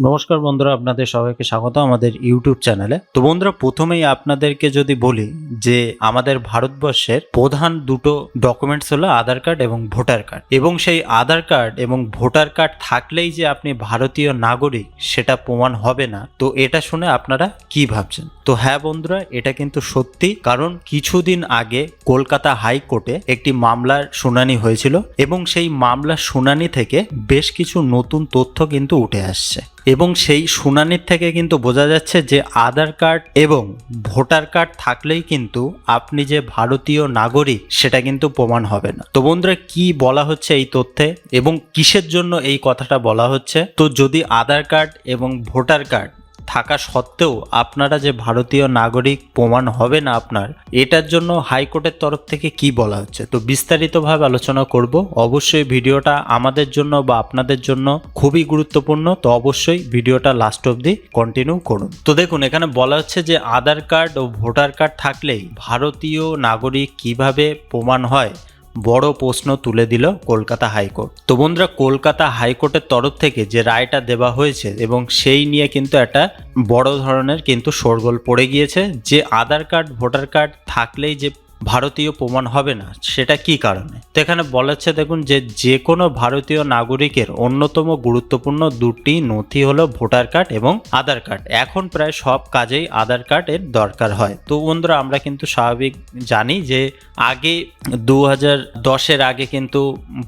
নমস্কার বন্ধুরা, আপনাদের সবাইকে স্বাগত আমাদের ইউটিউব চ্যানেলে। তো বন্ধুরা, প্রথমেই আপনাদেরকে যদি বলি যে আমাদের ভারতবর্ষের প্রধান দুটো ডকুমেন্টস হলো আধার কার্ড এবং ভোটার কার্ড। এবং সেই আধার কার্ড এবং ভোটার কার্ড থাকলেই যে আপনি ভারতীয় নাগরিক, সেটা প্রমাণ হবে না। তো এটা শুনে আপনারা কি ভাবছেন? তো হ্যাঁ বন্ধুরা, এটা কিন্তু সত্যি। কারণ কিছুদিন আগে কলকাতা হাইকোর্টে একটি মামলার শুনানি হয়েছিল এবং সেই মামলার শুনানি থেকে বেশ কিছু নতুন তথ্য কিন্তু উঠে আসছে। এবং সেই শুনানির থেকে কিন্তু বোঝা যাচ্ছে যে আধার কার্ড এবং ভোটার কার্ড থাকলেই কিন্তু আপনি যে ভারতীয় নাগরিক, সেটা কিন্তু প্রমাণ হবে না। তো বন্ধুরা, কি বলা হচ্ছে এই তথ্যে এবং কিসের জন্য এই কথাটা বলা হচ্ছে? তো যদি আধার কার্ড এবং ভোটার কার্ড থাকা সত্ত্বেও আপনারা যে ভারতীয় নাগরিক প্রমাণ হবে না আপনার, এটার জন্য হাইকোর্টের তরফ থেকে কি বলা হচ্ছে? তো বিস্তারিতভাবে আলোচনা করব। অবশ্যই ভিডিওটা আমাদের জন্য বা আপনাদের জন্য খুবই গুরুত্বপূর্ণ। তো অবশ্যই ভিডিওটা লাস্ট অবধি কন্টিনিউ করুন। তো দেখুন, এখানে বলা হচ্ছে যে আধার কার্ড ও ভোটার কার্ড থাকলেই ভারতীয় নাগরিক কীভাবে প্রমাণ হয় বড় প্রশ্ন তুলে দিল কলকাতা হাইকোর্ট। তো বন্ধুরা, কলকাতা হাইকোর্টের তরফ থেকে যে রায়টা দেওয়া হয়েছে এবং সেই নিয়ে কিন্তু একটা বড় ধরনের কিন্তু শোরগোল পড়ে গিয়েছে। যে আধার কার্ড, ভোটার কার্ড থাকলেই যে ভারতীয় প্রমাণ হবে না, সেটা কি কারণে? তো এখানে বলা হচ্ছে দেখুন যে যে কোনো ভারতীয় নাগরিকের অন্যতম গুরুত্বপূর্ণ দুটি নথি হলো ভোটার কার্ড এবং আধার কার্ড। এখন প্রায় সব কাজেই আধার কার্ডের দরকার হয়। তো বন্ধুরা, আমরা কিন্তু স্বাভাবিক জানি যে আগে দু হাজার দশের আগে কিন্তু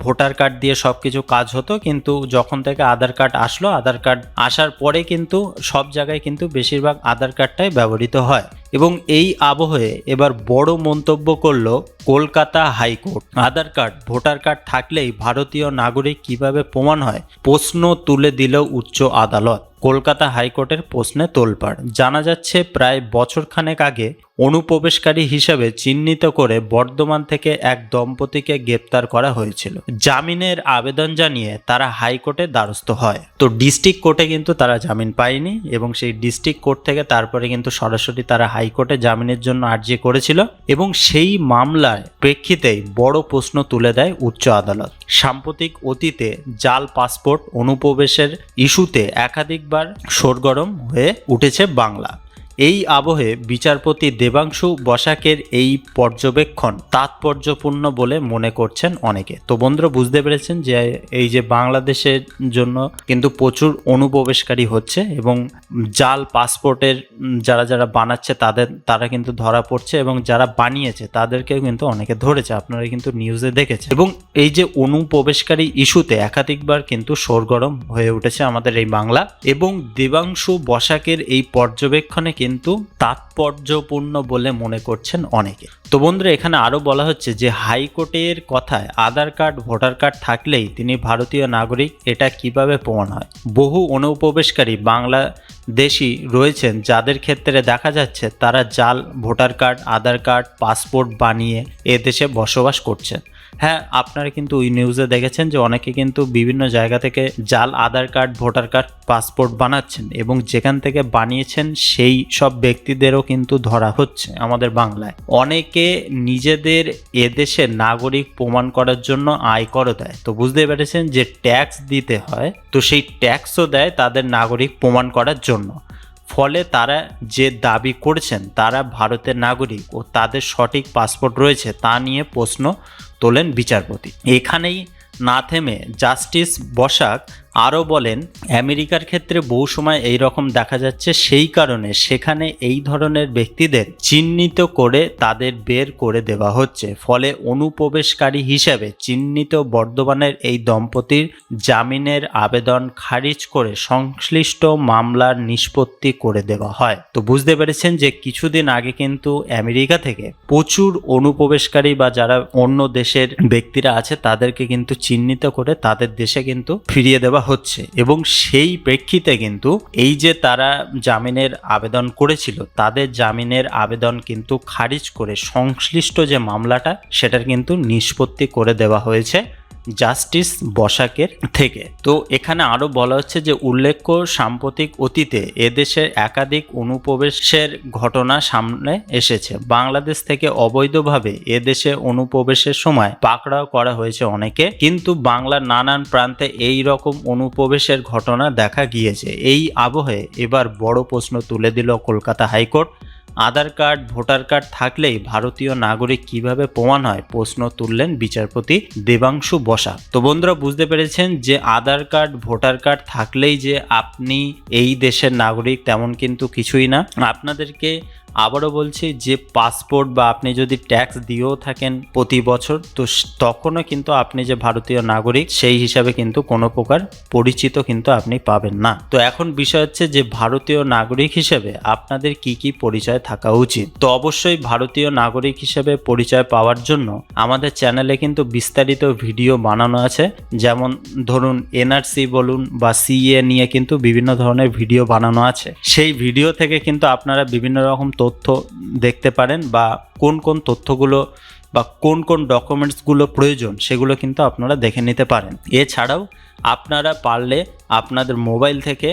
ভোটার কার্ড দিয়ে সব কিছু কাজ হতো, কিন্তু যখন থেকে আধার কার্ড আসলো, আধার কার্ড আসার পরে কিন্তু সব জায়গায় কিন্তু বেশিরভাগ আধার কার্ডটাই ব্যবহৃত হয়। এবং এই আবহে এবার বড় মন্তব্য করল Kolkata high court. Aadhaar card, voter card থাকলেই ভারতীয় নাগরিক কীভাবে প্রমাণ হয়? প্রশ্ন তুলে দিল উচ্চ আদালত। কলকাতা হাইকোর্টের প্রশ্নে তোলপাড়। জানা যাচ্ছে, প্রায় বছরখানেক আগে অনুপ্রবেশকারী হিসেবে চিহ্নিত করে বর্ধমান থেকে এক দম্পতিকে গ্রেপ্তার করা হয়েছিল। জামিনের আবেদন জানিয়ে তারা হাইকোর্টে দ্বারস্থ হয়। তো ডিস্ট্রিক্ট কোর্টে কিন্তু তারা জামিন পায়নি এবং সেই ডিস্ট্রিক্ট কোর্ট থেকে তারপরে কিন্তু সরাসরি তারা হাইকোর্টে জামিনের জন্য আর্জি করেছিল এবং সেই মামলায় প্রেক্ষিতেই বড় প্রশ্ন তুলে দেয় উচ্চ আদালত। সাম্প্রতিক অতীতে জাল পাসপোর্ট অনুপ্রবেশের ইস্যুতে একাধিকবার সরগরম হয়ে উঠেছে বাংলা। এই আবহে বিচারপতি দেবাংশু বসাকের এই পর্যবেক্ষণ তাৎপর্যপূর্ণ বলে মনে করছেন অনেকে। তো বন্ধুরা, বুঝতে পেরেছেন যে এই যে বাংলাদেশের জন্য কিন্তু প্রচুর অনুপ্রবেশকারী হচ্ছে এবং জাল, পাসপোর্টের যারা যারা বানাচ্ছে তাদের, তারা কিন্তু ধরা পড়ছে এবং যারা বানিয়েছে তাদেরকেও কিন্তু অনেকে ধরেছে। আপনারা কিন্তু নিউজে দেখেছে এবং এই যে অনুপ্রবেশকারী ইস্যুতে একাধিকবার কিন্তু সরগরম হয়ে উঠেছে আমাদের এই বাংলা। এবং দেবাংশু বসাকের এই পর্যবেক্ষণে কিন্তু তাৎপর্যপূর্ণ বলে মনে করছেন অনেকে। তো বন্ধুরা, এখানে আরও বলা হচ্ছে যে হাইকোর্টের কথায় আধার কার্ড, ভোটার কার্ড থাকলেই তিনি ভারতীয় নাগরিক, এটা কীভাবে প্রমাণ হয়? বহু অনুপ্রবেশকারী বাংলাদেশি রয়েছেন যাদের ক্ষেত্রে দেখা যাচ্ছে তারা জাল, voter card, Aadhaar card, passport বানিয়ে এ দেশে বসবাস করছেন। হ্যাঁ আপনারা কিন্তু ওই নিউজে দেখেছেন যে অনেকে কিন্তু বিভিন্ন জায়গা থেকে জাল, Aadhaar card, voter card, passport বানাচ্ছেন এবং যেখান থেকে বানিয়েছেন সেই সব ব্যক্তিদেরও কিন্তু ধরা হচ্ছে আমাদের বাংলায়। অনেকে নিজেদের এদেশের নাগরিক প্রমাণ করার জন্য আয়করও দেয়। তো বুঝতে পেরেছেন যে ট্যাক্স দিতে হয়, তো সেই ট্যাক্সও দেয় তাদের নাগরিক প্রমাণ করার জন্য। ফলে তারা যে দাবি করছেন, তারা ভারতের নাগরিক ও তাদের সঠিক পাসপোর্ট রয়েছে তা নিয়ে প্রশ্ন তোলেন বিচারপতি। এখানেই না থেমে জাস্টিস বসাক আরও বলেন, আমেরিকার ক্ষেত্রে বহু সময় এই রকম দেখা যাচ্ছে। সেই কারণে সেখানে এই ধরনের ব্যক্তিদের চিহ্নিত করে তাদের বের করে দেওয়া হচ্ছে। ফলে অনুপ্রবেশকারী হিসেবে চিহ্নিত বর্ধমানের এই দম্পতির জামিনের আবেদন খারিজ করে সংশ্লিষ্ট মামলার নিষ্পত্তি করে দেওয়া হয়। তো বুঝতে পেরেছেন যে কিছুদিন আগে কিন্তু আমেরিকা থেকে প্রচুর অনুপ্রবেশকারী বা যারা অন্য দেশের ব্যক্তিরা আছে, তাদেরকে কিন্তু চিহ্নিত করে তাদের দেশে কিন্তু ফিরিয়ে দেওয়া হচ্ছে এবং সেই প্রেক্ষিতে কিন্তু এই যে তারা জামিনের আবেদন করেছিল, তাদের জামিনের আবেদন কিন্তু খারিজ করে সংশ্লিষ্ট যে মামলাটা, সেটার কিন্তু নিষ্পত্তি করে দেওয়া হয়েছে। জাস্টিস বসাকের থেকে। তো এখানে আরও বলা হচ্ছে যে, উল্লেখ্য সাম্প্রতিক অতীতে এদেশের একাধিক অনুপ্রবেশের ঘটনা সামনে এসেছে। বাংলাদেশ থেকে অবৈধভাবে এদেশে অনুপ্রবেশের সময় পাকড়াও করা হয়েছে অনেকে, কিন্তু বাংলার নানান প্রান্তে এই রকম অনুপ্রবেশের ঘটনা দেখা গিয়েছে। এই আবহে এবার বড় প্রশ্ন তুলে দিল Kolkata high court. Aadhaar card, voter card থাকলেই ভারতীয় নাগরিক কীভাবে প্রমাণ হয়? প্রশ্ন তুললেন বিচারপতি দেবাংশু বসা। তো বন্ধুরা, বুঝতে পেরেছেন যে আধার কার্ড, ভোটার কার্ড থাকলেই যে আপনি এই দেশের নাগরিক তেমন কিন্তু কিছুই না। আপনাদেরকে আবারও বলছি, যে পাসপোর্ট বা আপনি যদি ট্যাক্স দিয়েও থাকেন প্রতি বছর, তো তখনও কিন্তু আপনি যে ভারতীয় নাগরিক, সেই হিসাবে কিন্তু কোনো প্রকার পরিচিত কিন্তু আপনি পাবেন না। তো এখন বিষয় হচ্ছে যে ভারতীয় নাগরিক হিসেবে আপনাদের কি কি পরিচয় থাকা উচিত? তো অবশ্যই ভারতীয় নাগরিক হিসেবে পরিচয় পাওয়ার জন্য আমাদের চ্যানেলে কিন্তু বিস্তারিত ভিডিও বানানো আছে। যেমন ধরুন এনআরসি বলুন বা সিএ নিয়ে কিন্তু বিভিন্ন ধরনের ভিডিও বানানো আছে। সেই ভিডিও থেকে কিন্তু আপনারা বিভিন্ন রকম তথ্য দেখতে পারেন বা কোন কোন তথ্যগুলো বা কোন কোন ডকুমেন্টসগুলো প্রয়োজন সেগুলো কিন্তু আপনারা দেখে নিতে পারেন। এছাড়াও আপনারা পারলে আপনাদের মোবাইল থেকে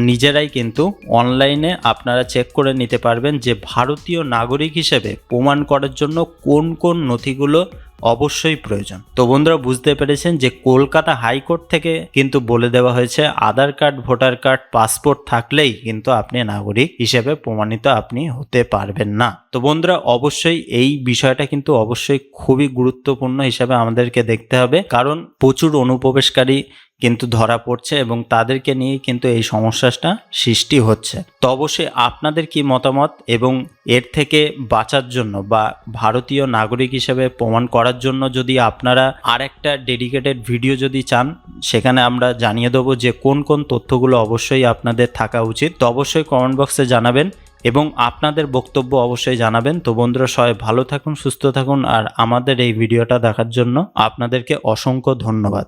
নিজেরাই কিন্তু অনলাইনে আপনারা চেক করে নিতে পারবেন যে ভারতীয় নাগরিক হিসেবে প্রমাণ করার জন্য কোন কোন নথিগুলো অবশ্যই প্রয়োজন। তো বন্ধুরা, বুঝতে পেরেছেন যে কলকাতা হাইকোর্ট থেকে কিন্তু বলে দেওয়া হয়েছে, Aadhaar card, voter card, passport থাকলেই কিন্তু আপনি নাগরিক হিসেবে প্রমাণিত আপনি হতে পারবেন না। তো বন্ধুরা, অবশ্যই এই বিষয়টা কিন্তু অবশ্যই খুবই গুরুত্বপূর্ণ হিসাবে আমাদেরকে দেখতে হবে। কারণ প্রচুর অনুপ্রবেশকারী কিন্তু ধরা পড়ছে এবং তাদেরকে নিয়ে কিন্তু এই সমস্যাটা সৃষ্টি হচ্ছে। তো অবশ্যই আপনাদের কি মতামত এবং এর থেকে বাঁচার জন্য বা ভারতীয় নাগরিক হিসেবে প্রমাণ করার জন্য যদি আপনারা আর একটা ডেডিকেটেড ভিডিও যদি চান, সেখানে আমরা জানিয়ে দেবো যে কোন কোন তথ্যগুলো অবশ্যই আপনাদের থাকা উচিত। তো অবশ্যই কমেন্ট বক্সে জানাবেন এবং আপনাদের বক্তব্য অবশ্যই জানাবেন। তো বন্ধুরা, সবাই ভালো থাকুন, সুস্থ থাকুন, আর আমাদের এই ভিডিওটা দেখার জন্য আপনাদেরকে অসংখ্য ধন্যবাদ।